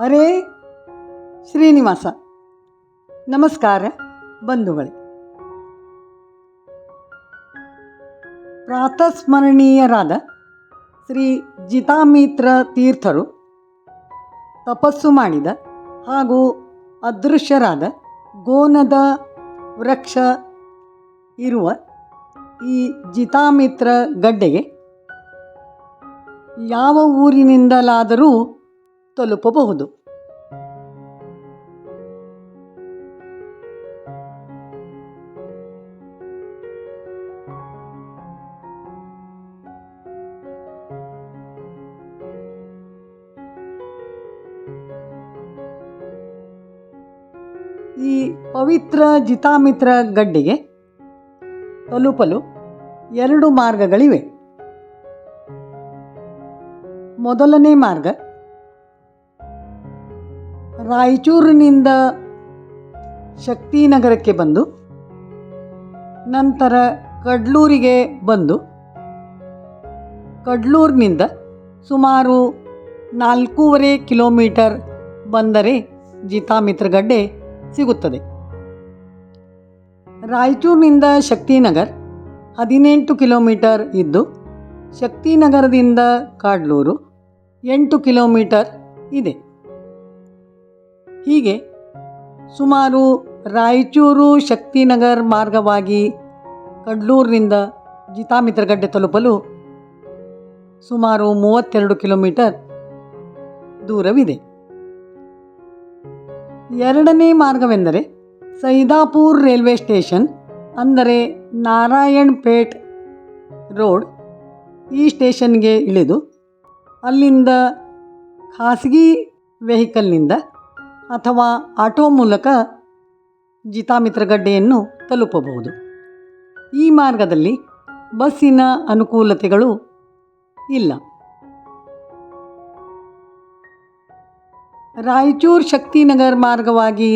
ಹರೇ ಶ್ರೀನಿವಾಸ. ನಮಸ್ಕಾರ ಬಂಧುಗಳೇ. ಪ್ರಾತಸ್ಮರಣೀಯರಾದ ಶ್ರೀ ಜಿತಾಮಿತ್ರ ತೀರ್ಥರು ತಪಸ್ಸು ಮಾಡಿದ ಹಾಗೂ ಅದೃಶ್ಯರಾದ ಗೋನದ ವೃಕ್ಷ ಇರುವ ಈ ಜಿತಾಮಿತ್ರ ಗಡ್ಡೆಗೆ ಯಾವ ಊರಿನಿಂದಲಾದರೂ ತಲುಪಬಹುದು. ಈ ಪವಿತ್ರ ಜಿತಾಮಿತ್ರ ಗಡ್ಡೆಗೆ ತಲುಪಲು ಎರಡು ಮಾರ್ಗಗಳಿವೆ. ಮೊದಲನೇ ಮಾರ್ಗ ರಾಯಚೂರಿನಿಂದ ಶಕ್ತಿನಗರಕ್ಕೆ ಬಂದು, ನಂತರ ಕಡ್ಲೂರಿಗೆ ಬಂದು, ಕಡ್ಲೂರಿನಿಂದ ಸುಮಾರು ನಾಲ್ಕೂವರೆ ಕಿಲೋಮೀಟರ್ ಬಂದರೆ ಜಿತಾಮಿತ್ರಗಡ್ಡೆ ಸಿಗುತ್ತದೆ. ರಾಯಚೂರಿನಿಂದ ಶಕ್ತಿನಗರ್ ಹದಿನೆಂಟು ಕಿಲೋಮೀಟರ್ ಇದ್ದು, ಶಕ್ತಿನಗರದಿಂದ ಕಾಡ್ಲೂರು ಎಂಟು ಕಿಲೋಮೀಟರ್ ಇದೆ. ಹೀಗೆ ಸುಮಾರು ರಾಯಚೂರು ಶಕ್ತಿನಗರ್ ಮಾರ್ಗವಾಗಿ ಕಡ್ಲೂರಿನಿಂದ ಜಿತಾಮಿತ್ರಗಡ್ಡೆ ತಲುಪಲು ಸುಮಾರು ಮೂವತ್ತೆರಡು ಕಿಲೋಮೀಟರ್ ದೂರವಿದೆ. ಎರಡನೇ ಮಾರ್ಗವೆಂದರೆ ಸೈದಾಪುರ್ ರೈಲ್ವೆ ಸ್ಟೇಷನ್, ಅಂದರೆ ನಾರಾಯಣ್ ಪೇಟ್ ರೋಡ್ ಈ ಸ್ಟೇಷನ್ಗೆ ಇಳಿದು ಅಲ್ಲಿಂದ ಖಾಸಗಿ ವೆಹಿಕಲ್ನಿಂದ ಅಥವಾ ಆಟೋ ಮೂಲಕ ಜಿತಾಮಿತ್ರಗಡ್ಡೆಯನ್ನು ತಲುಪಬಹುದು. ಈ ಮಾರ್ಗದಲ್ಲಿ ಬಸ್ಸಿನ ಅನುಕೂಲತೆಗಳು ಇಲ್ಲ. ರಾಯಚೂರು ಶಕ್ತಿನಗರ್ ಮಾರ್ಗವಾಗಿ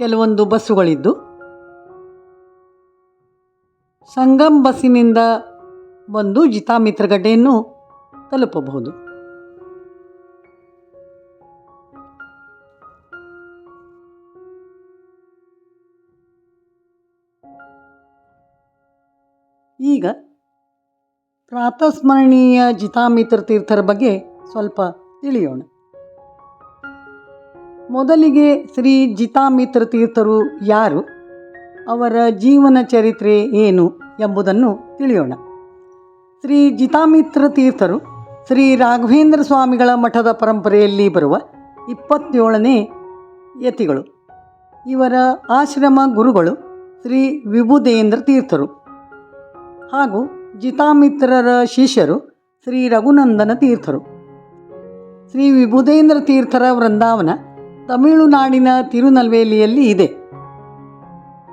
ಕೆಲವೊಂದು ಬಸ್ಸುಗಳಿದ್ದು, ಸಂಗಮ್ ಬಸ್ಸಿನಿಂದ ಬಂದು ಜಿತಾಮಿತ್ರಗಡ್ಡೆಯನ್ನು ತಲುಪಬಹುದು. ಪ್ರಾತಸ್ಮರಣೀಯ ಜಿತಾಮಿತ್ರ ತೀರ್ಥರ ಬಗ್ಗೆ ಸ್ವಲ್ಪ ತಿಳಿಯೋಣ. ಮೊದಲಿಗೆ ಶ್ರೀ ಜಿತಾಮಿತ್ರ ತೀರ್ಥರು ಯಾರು? ಅವರ ಜೀವನ ಚರಿತ್ರೆ ಏನು ಎಂಬುದನ್ನು ತಿಳಿಯೋಣ. ಶ್ರೀ ಜಿತಾಮಿತ್ರ ತೀರ್ಥರು ಶ್ರೀ ರಾಘವೇಂದ್ರ ಸ್ವಾಮಿಗಳ ಮಠದ ಪರಂಪರೆಯಲ್ಲಿ ಬರುವ ಇಪ್ಪತ್ತೇಳನೇ ಯತಿಗಳು. ಇವರ ಆಶ್ರಮ ಗುರುಗಳು ಶ್ರೀ ವಿಭುದೇಂದ್ರ ತೀರ್ಥರು. ಹಾಗೂ ಜಿತಾಮಿತ್ರರ ಶಿಷ್ಯರು ಶ್ರೀ ರಘುನಂದನ ತೀರ್ಥರು. ಶ್ರೀ ವಿಭುದೇಂದ್ರ ತೀರ್ಥರ ವೃಂದಾವನ ತಮಿಳುನಾಡಿನ ತಿರುನಲ್ವೇಲಿಯಲ್ಲಿ ಇದೆ.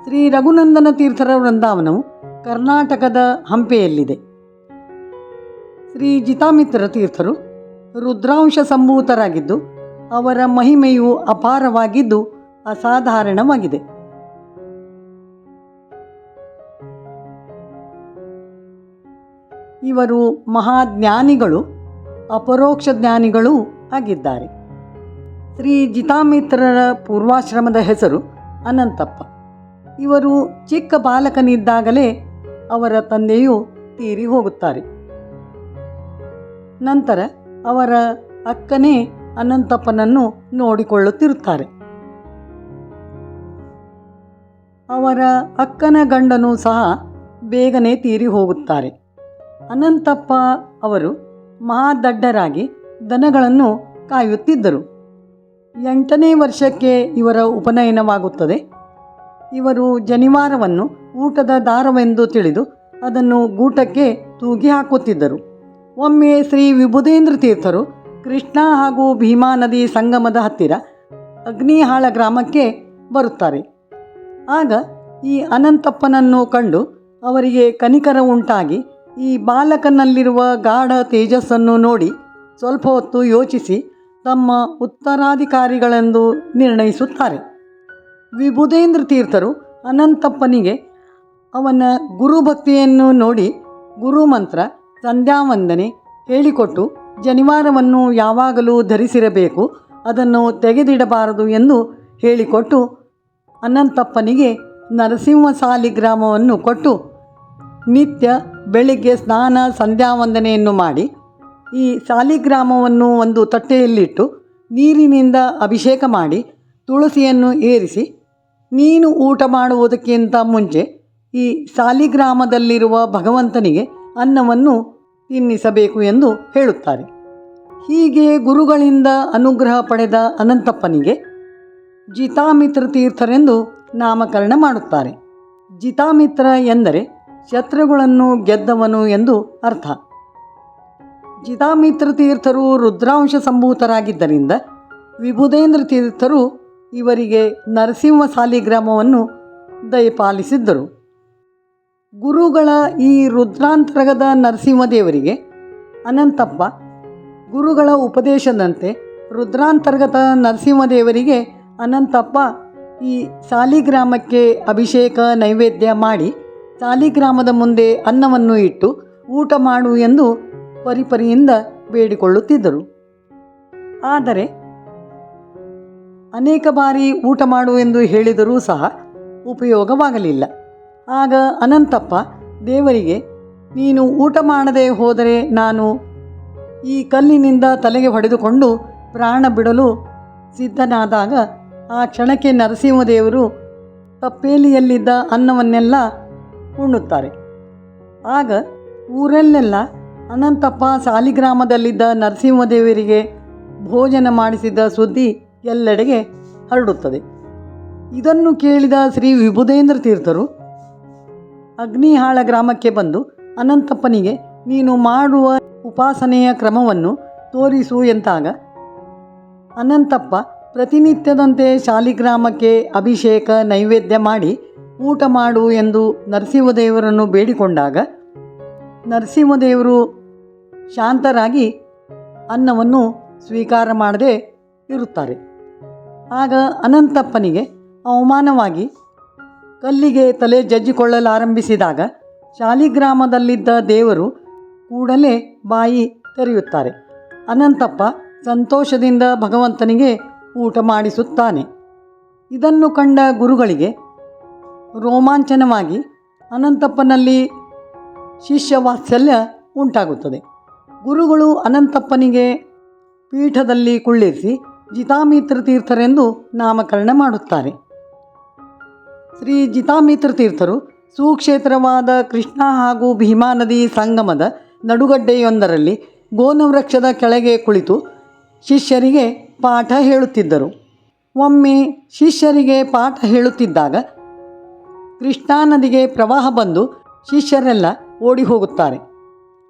ಶ್ರೀ ರಘುನಂದನ ತೀರ್ಥರ ವೃಂದಾವನವು ಕರ್ನಾಟಕದ ಹಂಪೆಯಲ್ಲಿದೆ. ಶ್ರೀ ಜಿತಾಮಿತ್ರ ತೀರ್ಥರು ರುದ್ರಾಂಶ ಸಂಭೂತರಾಗಿದ್ದು, ಅವರ ಮಹಿಮೆಯು ಅಪಾರವಾಗಿದ್ದು ಅಸಾಧಾರಣವಾಗಿದೆ. ಇವರು ಮಹಾಜ್ಞಾನಿಗಳು, ಅಪರೋಕ್ಷ ಜ್ಞಾನಿಗಳೂ ಆಗಿದ್ದಾರೆ. ಶ್ರೀ ಜಿತಾಮಿತ್ರರ ಪೂರ್ವಾಶ್ರಮದ ಹೆಸರು ಅನಂತಪ್ಪ. ಇವರು ಚಿಕ್ಕ ಬಾಲಕನಿದ್ದಾಗಲೇ ಅವರ ತಂದೆಯು ತೀರಿ ಹೋಗುತ್ತಾರೆ. ನಂತರ ಅವರ ಅಕ್ಕನೇ ಅನಂತಪ್ಪನನ್ನು ನೋಡಿಕೊಳ್ಳುತ್ತಿರುತ್ತಾರೆ. ಅವರ ಅಕ್ಕನ ಗಂಡನು ಸಹ ಬೇಗನೆ ತೀರಿ ಹೋಗುತ್ತಾರೆ. ಅನಂತಪ್ಪ ಅವರು ಮಹಾದಡ್ಡರಾಗಿ ದನಗಳನ್ನು ಕಾಯುತ್ತಿದ್ದರು. ಎಂಟನೇ ವರ್ಷಕ್ಕೆ ಇವರ ಉಪನಯನವಾಗುತ್ತದೆ. ಇವರು ಜನಿವಾರವನ್ನು ಊಟದ ದಾರವೆಂದು ತಿಳಿದು ಅದನ್ನು ಗೂಟಕ್ಕೆ ತೂಗಿ ಹಾಕುತ್ತಿದ್ದರು. ಒಮ್ಮೆ ಶ್ರೀ ವಿಭುಧೇಂದ್ರ ತೀರ್ಥರು ಕೃಷ್ಣ ಹಾಗೂ ಭೀಮಾ ನದಿ ಸಂಗಮದ ಹತ್ತಿರ ಅಗ್ನಿಹಾಳ ಗ್ರಾಮಕ್ಕೆ ಬರುತ್ತಾರೆ. ಆಗ ಈ ಅನಂತಪ್ಪನನ್ನು ಕಂಡು ಅವರಿಗೆ ಕನಿಕರ ಉಂಟಾಗಿ ಈ ಬಾಲಕನಲ್ಲಿರುವ ಗಾಢ ತೇಜಸ್ಸನ್ನು ನೋಡಿ ಸ್ವಲ್ಪ ಹೊತ್ತು ಯೋಚಿಸಿ ತಮ್ಮ ಉತ್ತರಾಧಿಕಾರಿಗಳೆಂದು ನಿರ್ಣಯಿಸುತ್ತಾರೆ. ವಿಭುಧೇಂದ್ರ ತೀರ್ಥರು ಅನಂತಪ್ಪನಿಗೆ ಅವನ ಗುರುಭಕ್ತಿಯನ್ನು ನೋಡಿ ಗುರುಮಂತ್ರ ಸಂಧ್ಯಾವಂದನೆ ಹೇಳಿಕೊಟ್ಟು, ಜನಿವಾರವನ್ನು ಯಾವಾಗಲೂ ಧರಿಸಿರಬೇಕು, ಅದನ್ನು ತೆಗೆದಿಡಬಾರದು ಎಂದು ಹೇಳಿಕೊಟ್ಟು ಅನಂತಪ್ಪನಿಗೆ ನರಸಿಂಹ ಸಾಲಿಗ್ರಾಮವನ್ನು ಕೊಟ್ಟು, ನಿತ್ಯ ಬೆಳಿಗ್ಗೆ ಸ್ನಾನ ಸಂಧ್ಯಾವಂದನೆಯನ್ನು ಮಾಡಿ ಈ ಸಾಲಿಗ್ರಾಮವನ್ನು ಒಂದು ತಟ್ಟೆಯಲ್ಲಿಟ್ಟು ನೀರಿನಿಂದ ಅಭಿಷೇಕ ಮಾಡಿ ತುಳಸಿಯನ್ನು ಏರಿಸಿ, ನೀನು ಊಟ ಮಾಡುವುದಕ್ಕಿಂತ ಮುಂಚೆ ಈ ಸಾಲಿಗ್ರಾಮದಲ್ಲಿರುವ ಭಗವಂತನಿಗೆ ಅನ್ನವನ್ನು ತಿನ್ನಿಸಬೇಕು ಎಂದು ಹೇಳುತ್ತಾರೆ. ಹೀಗೆ ಗುರುಗಳಿಂದ ಅನುಗ್ರಹ ಪಡೆದ ಅನಂತಪ್ಪನಿಗೆ ಜಿತಾಮಿತ್ರ ತೀರ್ಥರೆಂದು ನಾಮಕರಣ ಮಾಡುತ್ತಾರೆ. ಜಿತಾಮಿತ್ರ ಎಂದರೆ ಶತ್ರುಗಳನ್ನು ಗೆದ್ದವನು ಎಂದು ಅರ್ಥ. ಜಿತಾಮಿತ್ರ ತೀರ್ಥರು ರುದ್ರಾಂಶ ಸಂಭೂತರಾಗಿದ್ದರಿಂದ ವಿಭುದೇಂದ್ರ ತೀರ್ಥರು ಇವರಿಗೆ ನರಸಿಂಹ ಸಾಲಿಗ್ರಾಮವನ್ನು ದಯಪಾಲಿಸಿದ್ದರು. ಗುರುಗಳ ಈ ರುದ್ರಾಂತರಗದ ನರಸಿಂಹದೇವರಿಗೆ ಅನಂತಪ್ಪ ಗುರುಗಳ ಉಪದೇಶದಂತೆ ರುದ್ರಾಂತರ್ಗತ ನರಸಿಂಹದೇವರಿಗೆ ಅನಂತಪ್ಪ ಈ ಸಾಲಿಗ್ರಾಮಕ್ಕೆ ಅಭಿಷೇಕ ನೈವೇದ್ಯ ಮಾಡಿ ಸಾಲಿಗ್ರಾಮದ ಮುಂದೆ ಅನ್ನವನ್ನು ಇಟ್ಟು ಊಟ ಮಾಡು ಎಂದು ಪರಿಪರಿಯಿಂದ ಬೇಡಿಕೊಳ್ಳುತ್ತಿದ್ದರು. ಆದರೆ ಅನೇಕ ಬಾರಿ ಊಟ ಮಾಡು ಎಂದು ಹೇಳಿದರೂ ಸಹ ಉಪಯೋಗವಾಗಲಿಲ್ಲ. ಆಗ ಅನಂತಪ್ಪ, ದೇವರಿಗೆ, ನೀನು ಊಟ ಮಾಡದೆ ಹೋದರೆ ನಾನು ಈ ಕಲ್ಲಿನಿಂದ ತಲೆಗೆ ಹೊಡೆದುಕೊಂಡು ಪ್ರಾಣ ಬಿಡಲು ಸಿದ್ಧನಾದಾಗ ಆ ಕ್ಷಣಕ್ಕೆ ನರಸಿಂಹದೇವರು ತಪ್ಪೇಲಿಯಲ್ಲಿದ್ದ ಅನ್ನವನ್ನೆಲ್ಲ ಉಣ್ಣುತ್ತಾರೆ. ಆಗ ಊರಲ್ಲೆಲ್ಲ ಅನಂತಪ್ಪ ಸಾಲಿಗ್ರಾಮದಲ್ಲಿದ್ದ ನರಸಿಂಹದೇವರಿಗೆ ಭೋಜನ ಮಾಡಿಸಿದ ಸುದ್ದಿ ಎಲ್ಲೆಡೆಗೆ ಹರಡುತ್ತದೆ. ಇದನ್ನು ಕೇಳಿದ ಶ್ರೀ ವಿಭುದೇಂದ್ರ ತೀರ್ಥರು, ಅಗ್ನಿಹಾಳ ಗ್ರಾಮಕ್ಕೆ ಬಂದು ಅನಂತಪ್ಪನಿಗೆ, ನೀನು ಮಾಡುವ ಉಪಾಸನೆಯ ಕ್ರಮವನ್ನು ತೋರಿಸು ಎಂತಾಗ, ಅನಂತಪ್ಪ ಪ್ರತಿನಿತ್ಯದಂತೆ ಶಾಲಿಗ್ರಾಮಕ್ಕೆ ಅಭಿಷೇಕ ನೈವೇದ್ಯ ಮಾಡಿ ಊಟ ಮಾಡು ಎಂದು ನರಸಿಂಹದೇವರನ್ನು ಬೇಡಿಕೊಂಡಾಗ ನರಸಿಂಹದೇವರು ಶಾಂತರಾಗಿ ಅನ್ನವನ್ನು ಸ್ವೀಕಾರ ಮಾಡದೆ ಇರುತ್ತಾರೆ. ಆಗ ಅನಂತಪ್ಪನಿಗೆ ಅವಮಾನವಾಗಿ ಕಲ್ಲಿಗೆ ತಲೆ ಜಜ್ಜಿಕೊಳ್ಳಲಾರಂಭಿಸಿದಾಗ ಶಾಲಿಗ್ರಾಮದಲ್ಲಿದ್ದ ದೇವರು ಕೂಡಲೇ ಬಾಯಿ ತೆರೆಯುತ್ತಾರೆ. ಅನಂತಪ್ಪ ಸಂತೋಷದಿಂದ ಭಗವಂತನಿಗೆ ಊಟ ಮಾಡಿಸುತ್ತಾನೆ. ಇದನ್ನು ಕಂಡ ಗುರುಗಳಿಗೆ ರೋಮಾಂಚನವಾಗಿ ಅನಂತಪ್ಪನಲ್ಲಿ ಶಿಷ್ಯ ವಾತ್ಸಲ್ಯ ಉಂಟಾಗುತ್ತದೆ. ಗುರುಗಳು ಅನಂತಪ್ಪನಿಗೆ ಪೀಠದಲ್ಲಿ ಕುಳ್ಳಿರಿಸಿ ಜಿತಾಮಿತ್ರ ತೀರ್ಥರೆಂದು ನಾಮಕರಣ ಮಾಡುತ್ತಾರೆ. ಶ್ರೀ ಜಿತಾಮಿತ್ರ ತೀರ್ಥರು ಸುಕ್ಷೇತ್ರವಾದ ಕೃಷ್ಣ ಹಾಗೂ ಭೀಮಾ ನದಿ ಸಂಗಮದ ನಡುಗಡ್ಡೆಯೊಂದರಲ್ಲಿ ಗೋನವೃಕ್ಷದ ಕೆಳಗೆ ಕುಳಿತು ಶಿಷ್ಯರಿಗೆ ಪಾಠ ಹೇಳುತ್ತಿದ್ದರು. ಒಮ್ಮೆ ಶಿಷ್ಯರಿಗೆ ಪಾಠ ಹೇಳುತ್ತಿದ್ದಾಗ ಕೃಷ್ಣಾ ನದಿಗೆ ಪ್ರವಾಹ ಬಂದು ಶಿಷ್ಯರೆಲ್ಲ ಓಡಿ ಹೋಗುತ್ತಾರೆ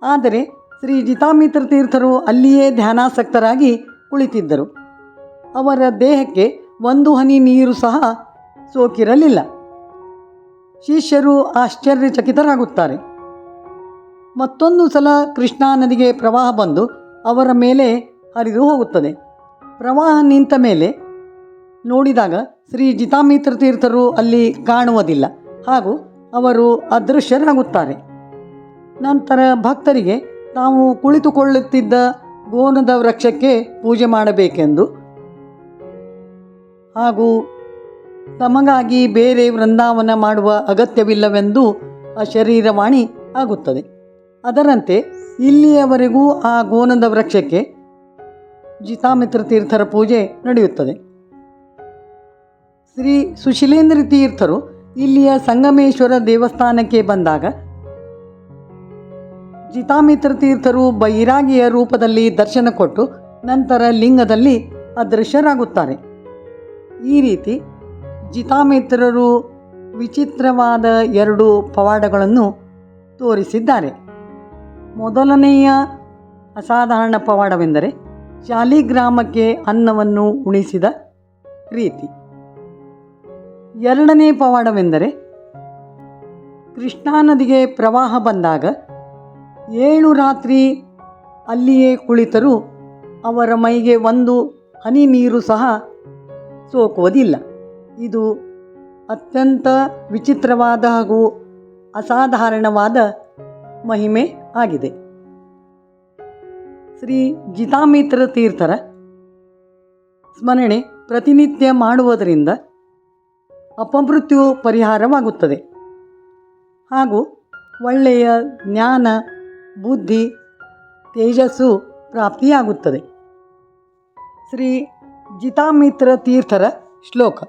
ಆದರೆ ಶ್ರೀ ಜಿತಾಮಿತ್ರ ತೀರ್ಥರು ಅಲ್ಲಿಯೇ ಧ್ಯಾನಾಸಕ್ತರಾಗಿ ಕುಳಿತಿದ್ದರು. ಅವರ ದೇಹಕ್ಕೆ ಒಂದು ಹನಿ ನೀರು ಸಹ ಸೋಕಿರಲಿಲ್ಲ. ಶಿಷ್ಯರು ಆಶ್ಚರ್ಯಚಕಿತರಾಗುತ್ತಾರೆ. ಮತ್ತೊಂದು ಸಲ ಕೃಷ್ಣಾ ನದಿಗೆ ಪ್ರವಾಹ ಬಂದು ಅವರ ಮೇಲೆ ಹರಿದು ಹೋಗುತ್ತದೆ. ಪ್ರವಾಹ ನಿಂತ ಮೇಲೆ ನೋಡಿದಾಗ ಶ್ರೀ ಜಿತಾಮಿತ್ರ ತೀರ್ಥರು ಅಲ್ಲಿ ಕಾಣುವುದಿಲ್ಲ. ಹಾಗೂ ಅವರು ಅದೃಶ್ಯರಾಗುತ್ತಾರೆ. ನಂತರ ಭಕ್ತರಿಗೆ ತಾವು ಕುಳಿತುಕೊಳ್ಳುತ್ತಿದ್ದ ಗೋನದ ವೃಕ್ಷಕ್ಕೆ ಪೂಜೆ ಮಾಡಬೇಕೆಂದು. ಹಾಗೂ ತಮಗಾಗಿ ಬೇರೆ ವೃಂದಾವನ ಮಾಡುವ ಅಗತ್ಯವಿಲ್ಲವೆಂದು ಶರೀರವಾಣಿ ಆಗುತ್ತದೆ. ಅದರಂತೆ ಇಲ್ಲಿಯವರೆಗೂ ಆ ಗೋನದ ವೃಕ್ಷಕ್ಕೆ ಜಿತಾಮಿತ್ರ ತೀರ್ಥರ ಪೂಜೆ ನಡೆಯುತ್ತದೆ. ಶ್ರೀ ಸುಶೀಲೇಂದ್ರ ತೀರ್ಥರು ಇಲ್ಲಿಯ ಸಂಗಮೇಶ್ವರ ದೇವಸ್ಥಾನಕ್ಕೆ ಬಂದಾಗ ಜಿತಾಮಿತ್ರ ತೀರ್ಥರು ಬೈರಾಗಿಯ ರೂಪದಲ್ಲಿ ದರ್ಶನ ಕೊಟ್ಟು ನಂತರ ಲಿಂಗದಲ್ಲಿ ಅದೃಶ್ಯರಾಗುತ್ತಾರೆ. ಈ ರೀತಿ ಜಿತಾಮಿತ್ರರು ವಿಚಿತ್ರವಾದ ಎರಡು ಪವಾಡಗಳನ್ನು ತೋರಿಸಿದ್ದಾರೆ. ಮೊದಲನೆಯ ಅಸಾಧಾರಣ ಪವಾಡವೆಂದರೆ ಶಾಲಿಗ್ರಾಮಕ್ಕೆ ಅನ್ನವನ್ನು ಉಣಿಸಿದ ರೀತಿ. ಎರಡನೇ ಪವಾಡವೆಂದರೆ ಕೃಷ್ಣಾ ನದಿಗೆ ಪ್ರವಾಹ ಬಂದಾಗ ಏಳು ರಾತ್ರಿ ಅಲ್ಲಿಯೇ ಕುಳಿತರೂ ಅವರ ಮೈಗೆ ಒಂದು ಹನಿ ನೀರು ಸಹ ಸೋಕುವುದಿಲ್ಲ. ಇದು ಅತ್ಯಂತ ವಿಚಿತ್ರವಾದ ಹಾಗೂ ಅಸಾಧಾರಣವಾದ ಮಹಿಮೆ ಆಗಿದೆ. ಶ್ರೀ ಜಿತಾಮಿತ್ರ ತೀರ್ಥರ ಸ್ಮರಣೆ ಪ್ರತಿನಿತ್ಯ ಮಾಡುವುದರಿಂದ ಅಪಮೃತ್ಯು ಪರಿಹಾರವಾಗುತ್ತದೆ. ಹಾಗೂ ಒಳ್ಳೆಯ ಜ್ಞಾನ, ಬುದ್ಧಿ, ತೇಜಸ್ಸು ಪ್ರಾಪ್ತಿಯಾಗುತ್ತದೆ. ಶ್ರೀ ಜಿತಾಮಿತ್ರ ತೀರ್ಥರ ಶ್ಲೋಕ.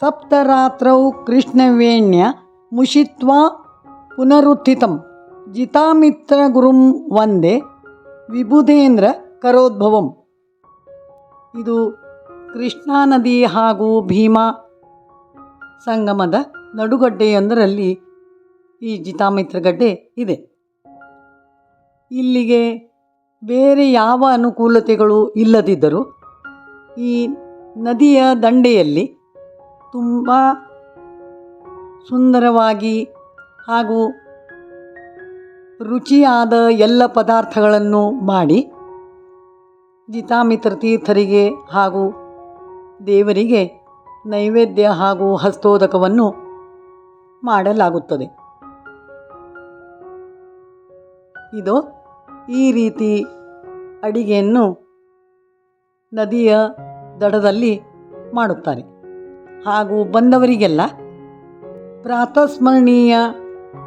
ಸಪ್ತರಾತ್ರೌ ಕೃಷ್ಣವೇಣ್ಯ ಮುಷಿತ್ವ ಪುನರುತ್ಥಿತಂ. ಜಿತಾಮಿತ್ರ ಗುರುಂ ವಂದೇ ವಿಭುಧೇಂದ್ರ ಕರೋದ್ಭವಂ. ಇದು ಕೃಷ್ಣಾ ನದಿ ಹಾಗೂ ಭೀಮಾ ಸಂಗಮದ ನಡುಗಡ್ಡೆಯೊಂದರಲ್ಲಿ ಈ ಜಿತಾಮಿತ್ರ ಗಡ್ಡೆ ಇದೆ. ಇಲ್ಲಿಗೆ ಬೇರೆ ಯಾವ ಅನುಕೂಲತೆಗಳು ಇಲ್ಲದಿದ್ದರೂ ಈ ನದಿಯ ದಂಡೆಯಲ್ಲಿ ತುಂಬ ಸುಂದರವಾಗಿ ಹಾಗೂ ರುಚಿಯಾದ ಎಲ್ಲ ಪದಾರ್ಥಗಳನ್ನು ಮಾಡಿ ಜಿತಾಮಿತ್ರ ತೀರ್ಥರಿಗೆ ಹಾಗೂ ದೇವರಿಗೆ ನೈವೇದ್ಯ ಹಾಗೂ ಹಸ್ತೋದಕವನ್ನು ಮಾಡಲಾಗುತ್ತದೆ. ಇದು ಈ ರೀತಿ ಅಡಿಗೆಯನ್ನು ನದಿಯ ದಡದಲ್ಲಿ ಮಾಡುತ್ತಾರೆ. ಹಾಗೂ ಬಂದವರಿಗೆಲ್ಲ ಪ್ರಾತಸ್ಮರಣೀಯ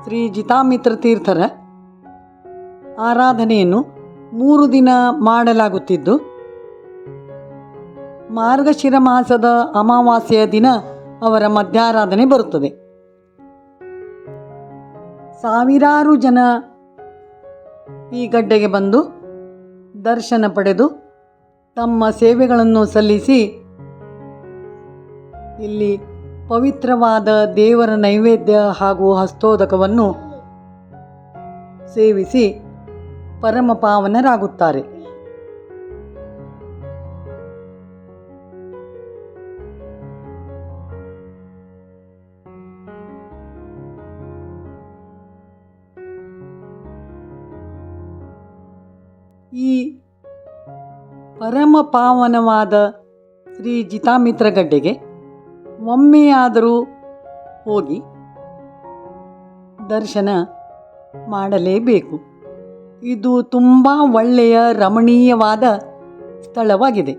ಶ್ರೀ ಜಿತಾಮಿತ್ರ ತೀರ್ಥರ ಆರಾಧನೆಯನ್ನು ಮೂರು ದಿನ ಮಾಡಲಾಗುತ್ತಿದ್ದು ಮಾರ್ಗಶಿರ ಮಾಸದ ಅಮಾವಾಸ್ಯೆಯ ದಿನ ಅವರ ಮಧ್ಯಾರಾಧನೆ ಬರುತ್ತದೆ. ಸಾವಿರಾರು ಜನ ಈ ಗಡ್ಡೆಗೆ ಬಂದು ದರ್ಶನ ಪಡೆದು ತಮ್ಮ ಸೇವೆಗಳನ್ನು ಸಲ್ಲಿಸಿ ಇಲ್ಲಿ ಪವಿತ್ರವಾದ ದೇವರ ನೈವೇದ್ಯ ಹಾಗೂ ಹಸ್ತೋದಕವನ್ನು ಸೇವಿಸಿ ಪರಮ ಪಾವನರಾಗುತ್ತಾರೆ ಪರಮ ಪಾವನವಾದ ಶ್ರೀ ಜಿತಾಮಿತ್ರ ಗಡ್ಡೆಗೆ ಒಮ್ಮೆಯಾದರೂ ಹೋಗಿ ದರ್ಶನ ಮಾಡಲೇಬೇಕು. ಇದು ತುಂಬ ಒಳ್ಳೆಯ ರಮಣೀಯವಾದ ಸ್ಥಳವಾಗಿದೆ.